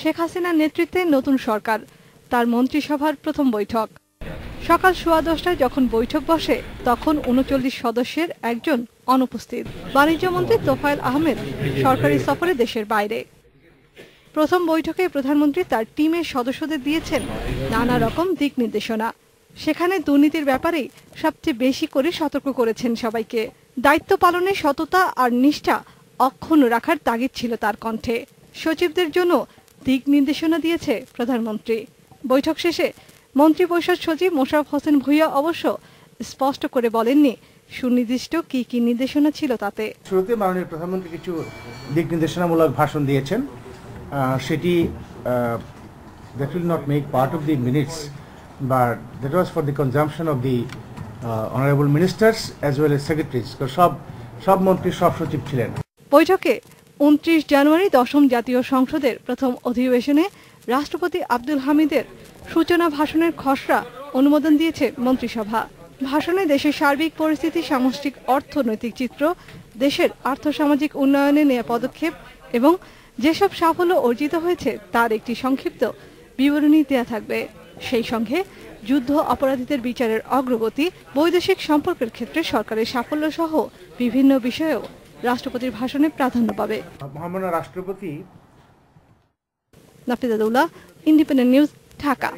শেখ হাসিনার নেতৃত্বে নতুন সরকার, তার মন্ত্রিসভার প্রথম বৈঠক। সকাল সোয়া দশটায় যখন বৈঠক বসে, তখন উনচল্লিশ সদস্যের একজন অনুপস্থিত। বাণিজ্যমন্ত্রী তোফায়েল আহমেদ সরকারি সফরে দেশের বাইরে। প্রথম বৈঠকে প্রধানমন্ত্রী তার টিমের সদস্যদের দিয়েছেন নানা রকম দিক নির্দেশনা। সেখানে দুর্নীতির ব্যাপারেই সবচেয়ে বেশি করে সতর্ক করেছেন সবাইকে। দায়িত্ব পালনে সততা আর নিষ্ঠা অক্ষুণ্ণ রাখার তাগিদ ছিল তার কণ্ঠে। সচিবদের জন্য দিক নির্দেশনা দিয়েছে প্রধানমন্ত্রী। বৈঠক শেষে মন্ত্রিপরিষদ সচিব মোশারফ হোসেন ভুইয়া অবশ্য স্পষ্ট করে বলেননি সুনির্দিষ্ট কি কি নির্দেশনা ছিল তাতে। শুরুতে মাননীয় প্রধানমন্ত্রী কিছু দিক নির্দেশনামূলক ভাষণ দিয়েছেন। সেটি that will not make part of the minutes but that was for the consumption of the honourable ministers as well as secretaries সব সব মন্ত্রী সব সচিব ছিলেন। বৈঠকে উনত্রিশ জানুয়ারি দশম জাতীয় সংসদের প্রথম অধিবেশনে রাষ্ট্রপতি আব্দুল হামিদের সূচনা ভাষণের খসড়া অনুমোদন দিয়েছে মন্ত্রিসভা। ভাষণে দেশের সার্বিক পরিস্থিতি, সামষ্টিক অর্থনৈতিক চিত্র, দেশের আর্থসামাজিক উন্নয়নে নেওয়া পদক্ষেপ এবং যেসব সাফল্য অর্জিত হয়েছে তার একটি সংক্ষিপ্ত বিবরণী দেয়া থাকবে। সেই সঙ্গে যুদ্ধ অপরাধীদের বিচারের অগ্রগতি, বৈদেশিক সম্পর্কের ক্ষেত্রে সরকারের সাফল্য সহ বিভিন্ন বিষয়েও রাষ্ট্রপতির ভাষণে প্রাধান্য পাবে। মহামান্য রাষ্ট্রপতি নাফিজাদুল্লাহ ইন্ডিপেন্ডেন্ট নিউজ ঢাকা।